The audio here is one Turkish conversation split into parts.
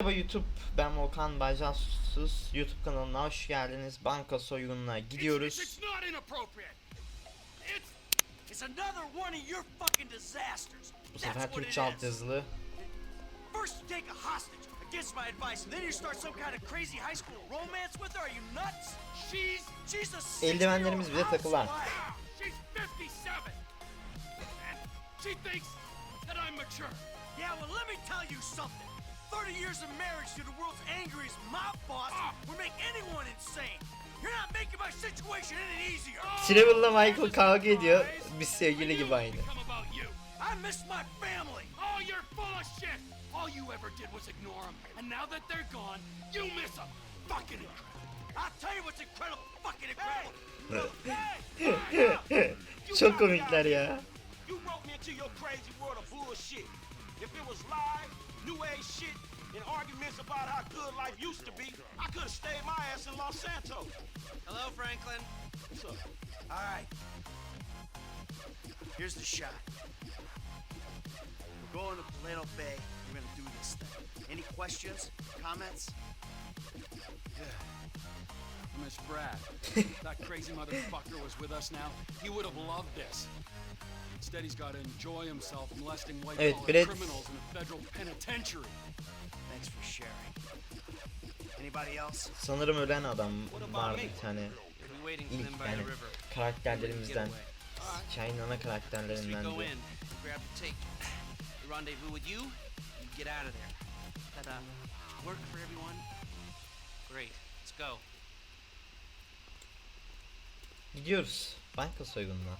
Merhaba YouTube, ben Volkan Baycansuz. YouTube kanalına hoş geldiniz. Banka soygununa gidiyoruz. Bu sefer Türkçe alt yazılı. Against my advice, and then you start some kind of crazy high school romance with her. Are you nuts? she's She's a Eldivenlerimiz bile 60-year-old takılan. she's 57, and she thinks that I'm mature. Yeah, well, let me tell you something. 30 years of marriage to the world's angriest mob boss would make anyone insane. You're not making my situation any easier. Trevor'la Michael kavga ediyor. Biz sevgili gibi aynı. You. I miss my family. Oh, you're full of shit. All you ever did was ignore them, and now that they're gone, you miss them. Fucking incredible. I'll tell you what's incredible, fucking incredible. Çok komikler ya. You wrote me into your crazy world of bullshit. If it was live, new age shit, and arguments about how good life used to be, I could have stayed my ass in Los Santos. Hello, Franklin. What's up? All right. Here's the shot. We're going to Plano Bay. We're gonna do this thing. Any questions? Comments? Miss Brad. that crazy motherfucker was with us now, he would have loved this. Evet, collar Brad- criminals in a federal penitentiary. Thanks for sharing. Anybody else? Sanırım ölen adam vardı bir tane. İlk yani karakterlerimizden. Hikayenin ana. We rendezvous with you. You get out of there. That uh, work for everyone? Great. Let's go. Gidiyoruz. Banka soygununa.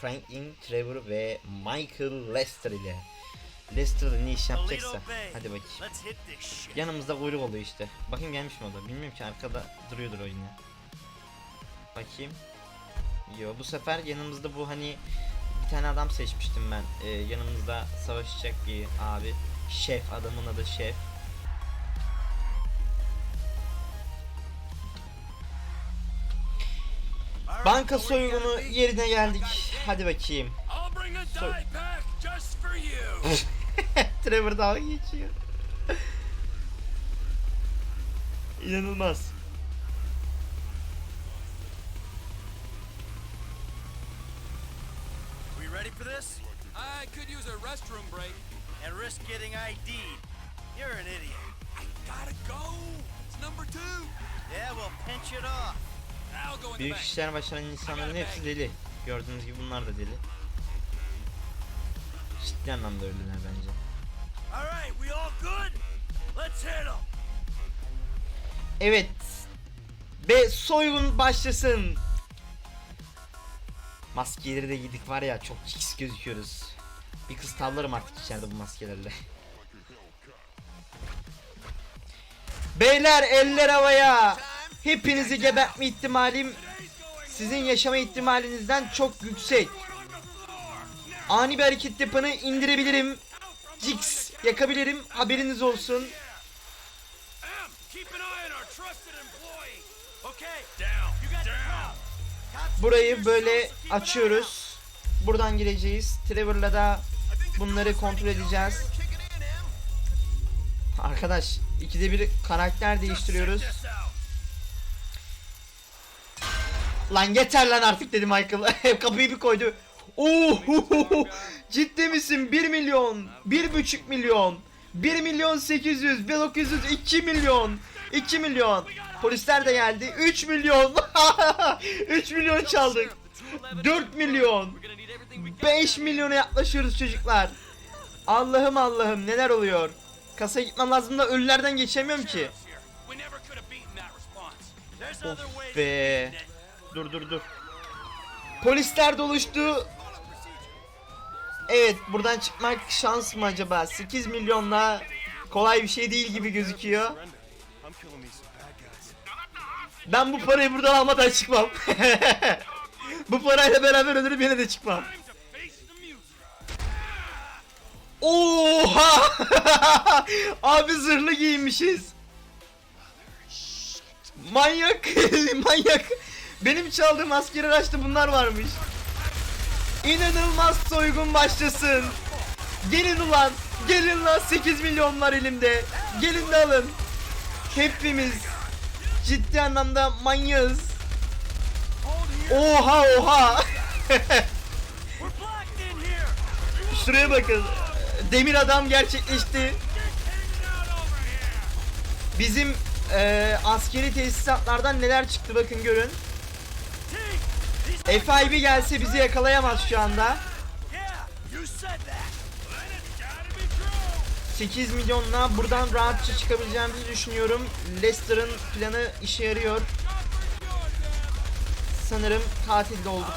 Franklin, Trevor ve Michael Lester ile. Lester'da ne iş yapacaksa. Hadi shit. Yanımızda kuyruk oluyor işte. Bakayım gelmiş mi o da? Bilmiyorum ki arkada duruyordur o yine. Bakayım. Yo bu sefer yanımızda bu hani bir tane adam seçmiştim ben. Ee, yanımızda savaşacak bir abi. Şef adamın adı Şef. Banka soygunu yerine geldik. Hadi bakayım. I'll bring a So- dye pack just for you. Trevor dalga geçiyor. İnanılmaz. We ready for this? I could use a restroom break. And risk getting ID'd. You're an idiot. I gotta go. It's number two. Yeah, well, pinch it off. I'll go in the Büyük işler başaran insanların hepsi deli. Gördüğünüz gibi bunlar da deli. Ciddi anlamda öldüler bence. Evet. Ve soygun başlasın. Maskeleri de giydik var ya çok x gözüküyoruz. Bir kız tavlarım artık içeride bu maskelerle. Beyler eller havaya. Hepinizi gebertme ihtimalim sizin yaşama ihtimalinizden çok yüksek. Ani bir hareket yapanı indirebilirim. Jix yakabilirim. Haberiniz olsun. Burayı böyle açıyoruz. Buradan gireceğiz. Trevor'la da bunları kontrol edeceğiz. Arkadaş ikide bir karakter değiştiriyoruz. Lan yeter lan artık dedi Michael. Kapıyı bir koydu. Oo, ciddi misin? 1 milyon, 1,5 milyon, 1 milyon 800, 1900, 2 milyon, 2 milyon. Polisler de geldi. 3 milyon. 3 milyon çaldık. 4 milyon. 5 milyona yaklaşıyoruz çocuklar. Allah'ım Allah'ım neler oluyor? Kasaya gitmem lazım da ölülerden geçemiyorum ki. Of be. Dur dur dur. Polisler doluştu. Evet buradan çıkmak şans mı acaba? 8 milyonla kolay bir şey değil gibi gözüküyor. Ben bu parayı buradan almadan çıkmam. bu parayla beraber ölürüm yine de çıkmam. Oha! Abi zırhlı giyinmişiz. Manyak, manyak. Benim çaldığım askeri açtı bunlar varmış. İnanılmaz soygun başlasın. Gelin ulan, Gelin lan 8 milyon var elimde. Gelin de alın. Hepimiz ciddi anlamda manyağız. Oha oha. Şuraya bakın. Demir adam gerçekleşti. Bizim eee, askeri tesisatlardan neler çıktı bakın görün. FIB gelse bizi yakalayamaz şu anda. Yeah, you said that. 8 milyonla buradan rahatça çıkabileceğimizi düşünüyorum. Leicester'ın planı işe yarıyor. Sanırım katil olduk.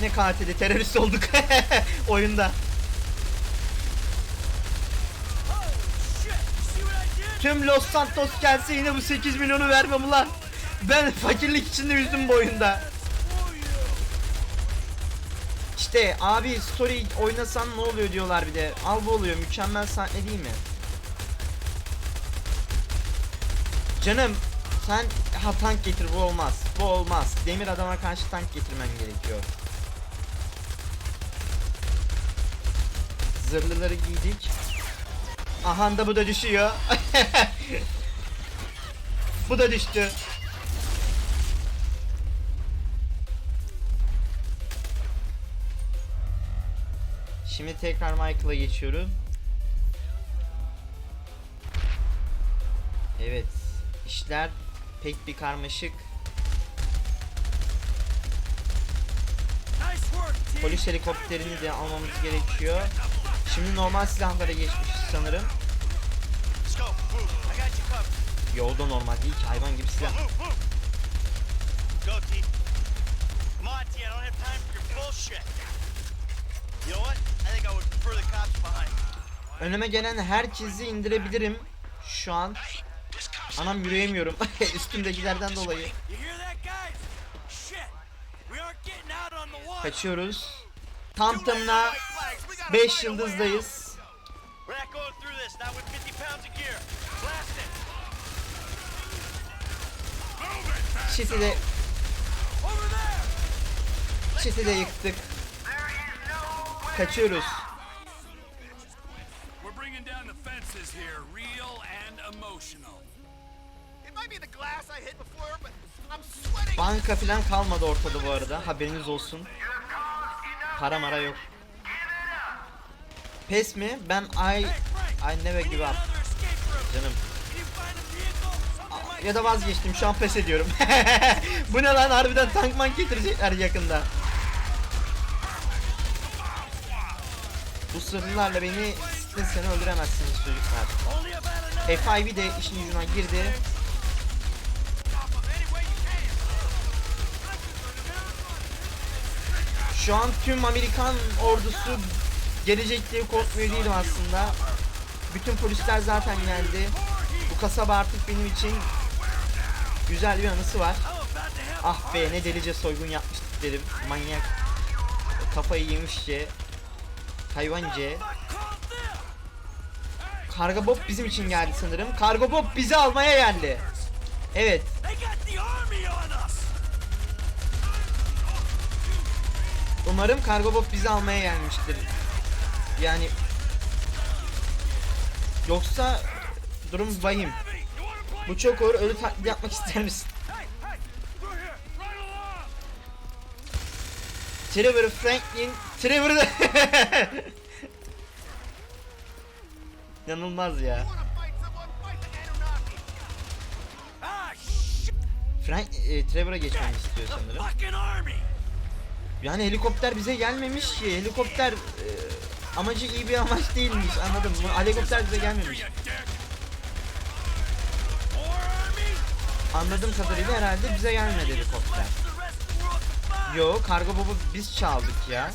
Ne katili? Terörist olduk oyunda. Tüm Los Santos gelse yine bu 8 milyonu vermem ulan. Ben fakirlik içinde yüzdüm bu oyunda. Screw you. İşte abi story oynasan ne oluyor diyorlar bir de. Al bu oluyor mükemmel sahne değil mi? Canım sen ha tank getir bu olmaz. Bu olmaz. Demir adama karşı tank getirmen gerekiyor. Zırhlıları giydik. Aha da bu da düşüyor. bu da düştü. Şimdi tekrar Michael'a geçiyorum. Evet. işler pek bir karmaşık. Polis helikopterini de almamız gerekiyor. Şimdi normal silahlara geçmişiz sanırım. You covered. Yolda normal değil ki hayvan gibi silah. You know what? Önüme gelen herkesi indirebilirim. Şu an. Anam yürüyemiyorum. Üstümdekilerden dolayı. Kaçıyoruz. Tam tamına 5 yıldızdayız. We're not going through this, not with 50 pounds of gear. Blast it. Çiti de, çiti de yıktık. Kaçıyoruz. Banka falan kalmadı ortada bu arada. Haberiniz olsun. Para mara yok. Pes mi? Ben I, I never give up. Canım. Ya da vazgeçtim şu an pes ediyorum. Bu ne lan harbiden tank mank getirecekler yakında. Bu sırlarla beni seni öldüremezsiniz çocuklar. Only about enough. FIV de işin ucuna girdi. Şu an tüm Amerikan ordusu gelecek diye korkmuyor değilim aslında. Bütün polisler zaten geldi. Bu kasaba artık benim için güzel bir anısı var. Ah be ne delice soygun yapmıştık derim. Manyak. Kafayı yemişçe. Called them. Karga Bob bizim için geldi sanırım. Kargo Bob bizi almaya geldi. Evet. Umarım Kargo Bob bizi almaya gelmiştir. Yani yoksa durum vahim. Bu çok ağır ölü taklidi yapmak ister misin? Trevor Franklin Trevor da İnanılmaz ya. Frank e, Trevor'a geçmemi istiyor sanırım. Yani helikopter bize gelmemiş ki. Helikopter e, amacı iyi bir amaç değilmiş. Anladım. Helikopter bize gelmemiş. Anladığım kadarıyla herhalde bize gelmedi helikopter. Yo kargo bobu biz çaldık ya.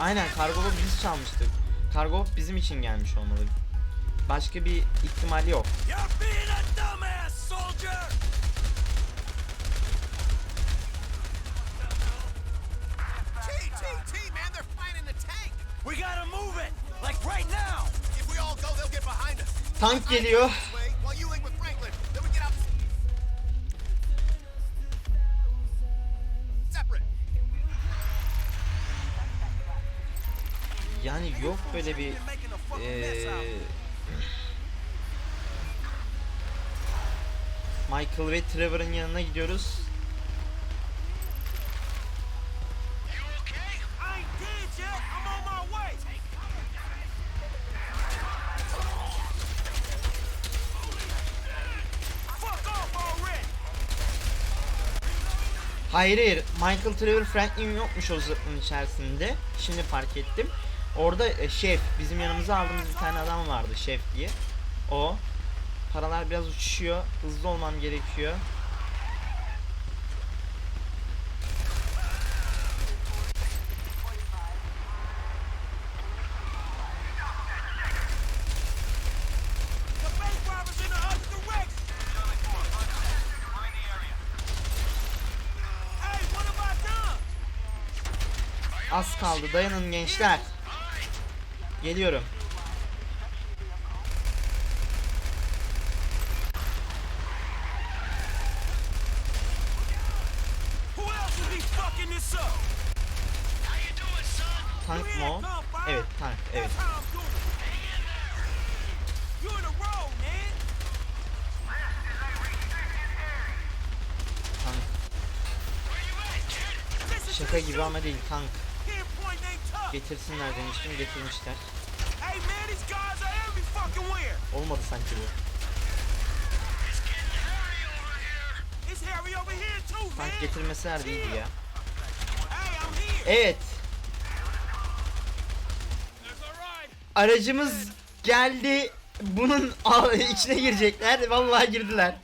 Aynen kargo bobu biz çalmıştık. Kargo bizim için gelmiş olmalı. Başka bir ihtimal yok. You're being Yani yok böyle bir eee, Michael ve Trevor'ın yanına gidiyoruz. Hayır hayır Michael Trevor Franklin yokmuş o zırhın içerisinde. Şimdi fark ettim. Orada e, şef bizim yanımıza aldığımız bir tane adam vardı şef diye. O. Paralar biraz uçuşuyor. Hızlı olmam gerekiyor. Az kaldı. Dayanın gençler. Geliyorum. Tank mı? Evet tank. Evet. Tank. Şaka gibi ama değil tank. Getirsinler demiştim getirmişler. Olmadı sanki bu. It's Harry over here too, man. Tank getirmeseler de iyiydi ya. Evet. Aracımız geldi. Bunun içine girecekler. Vallahi girdiler.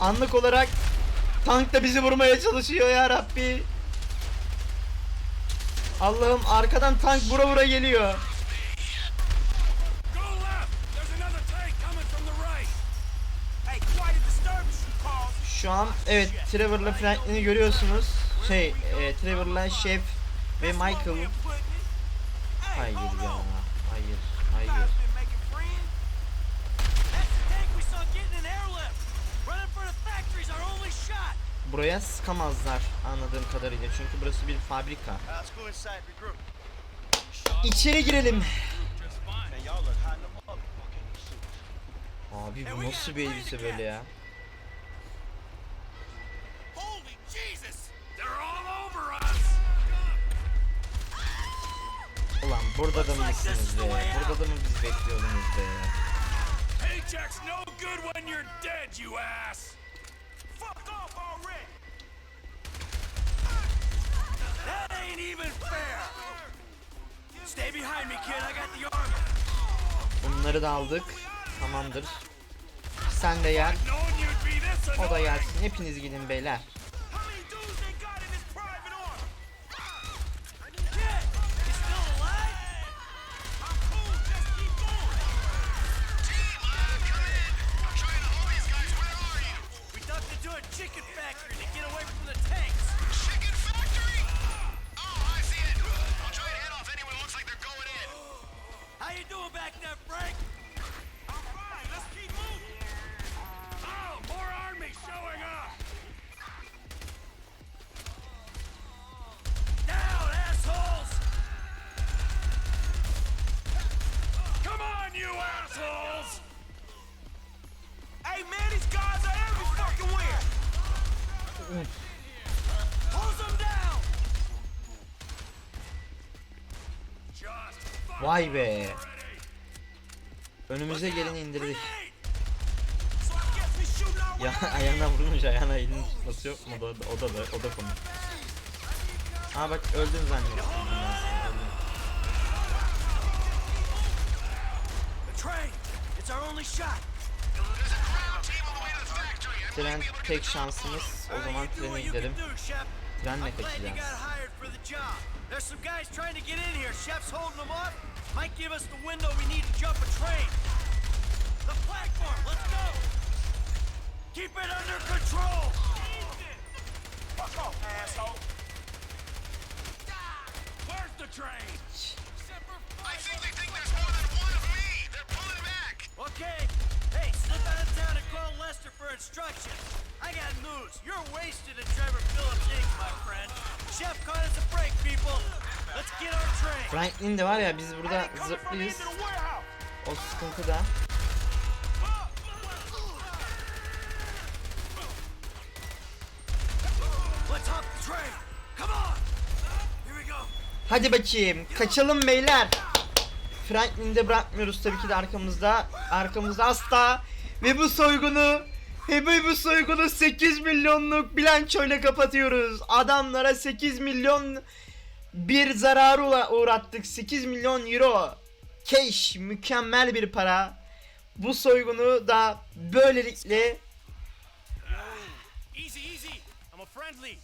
Anlık olarak tank da bizi vurmaya çalışıyor ya Rabbi. Allah'ım arkadan tank vura vura geliyor. Şu an evet Trevor'la Franklin'i görüyorsunuz. Şey, e, Trevor'la Chef ve Michael. Hayır ya. Hayır. Buraya sıkamazlar anladığım kadarıyla. Çünkü burası bir fabrika. İçeri girelim. Abi bu nasıl bir elbise böyle ya? Ulan burada da mısınız be? Burada da mı biz bekliyordunuz be? Paycheck's no good when you're dead, you ass! Fuck off already. That ain't even fair. Stay behind me, kid. I got the armor. Bunları da aldık. Tamamdır. Sen de this O da gelsin. Hepiniz gidin beyler. Vay be. Önümüze geleni indirdik. Ya ayağına vurunca ayağına elini tutması yok mu? O da, o da, o da komik. Aa bak öldün zannettim. Tren tek şansımız. O zaman trene gidelim. Trenle kaçacağız. There's some guys trying to get in here. Chef's holding them off. Might give us the window we need to jump a train. The platform. Let's go. Keep it under control. Fuck off, asshole. Where's the train? I think they think there's more than one of me. They're pulling back. Okay. Hey, slip out of town and call Lester for instructions. I got news. You're wasted at Trevor Phillips Inc., my friend. Chef caught us a break, people. Let's get our train. Franklin de var ya biz burada zıplıyız. O sıkıntı da. Let's hop the train. Come on. Here we go. Hadi bakayım. Kaçalım beyler. Franklin'i de bırakmıyoruz tabii ki de arkamızda. Arkamızda asla. Ve bu soygunu ve bu, bu soygunu 8 milyonluk bilançoyla kapatıyoruz. Adamlara 8 milyon bir zararı uğra- uğrattık. 8 milyon euro. Cash mükemmel bir para. Bu soygunu da böylelikle Easy, easy. I'm a friendly.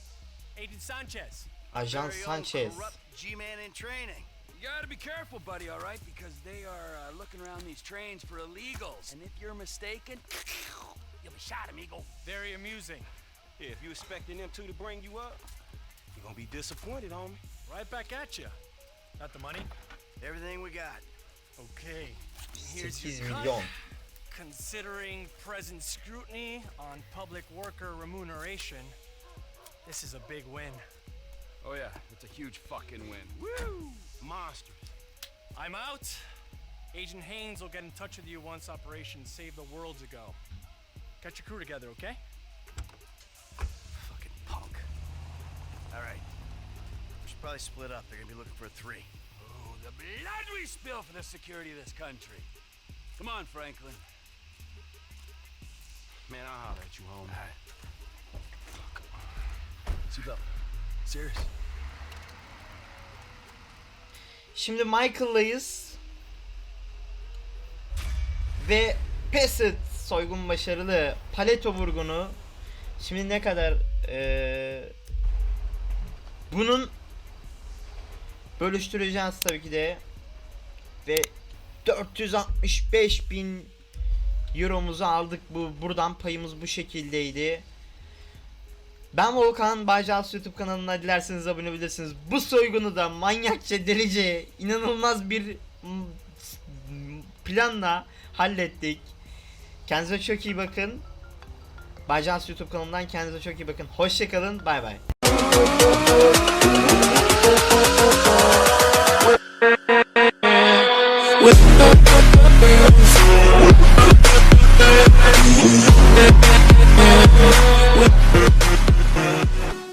Agent Sanchez. Ajan Sanchez. G-man in training. You gotta be careful, buddy, all right? Because they are uh, looking around these trains for illegals. And if you're mistaken, you'll be shot, amigo. Very amusing. Yeah, if you expecting them two to bring you up, you're gonna be disappointed, homie. Right back at you. Got the money? Everything we got. Okay. Here's your cut. Considering present scrutiny on public worker remuneration, this is a big win. Oh, yeah, it's a huge fucking win. Woo! Monsters. I'm out. Agent Haynes will get in touch with you once Operation Save the Worlds ago. Get your crew together, okay? Fucking punk. All right. We should probably split up. They're gonna be looking for a three. Oh, the blood we spill for the security of this country. Come on, Franklin. Man, I'll holler at you, homie. Seatbelt. Serious. Şimdi Michael'layız. Ve Pesset soygun başarılı. Paleto vurgunu. Şimdi ne kadar eee, bunun bölüştüreceğiz tabii ki de. Ve 465 bin euromuzu aldık. Bu buradan payımız bu şekildeydi. Ben Volkan, Baycals YouTube kanalına dilerseniz abone olabilirsiniz. Bu soygunu da manyakça delice inanılmaz bir planla hallettik. Kendinize çok iyi bakın. Baycans YouTube kanalından kendinize çok iyi bakın. Hoşçakalın. Bay bay. With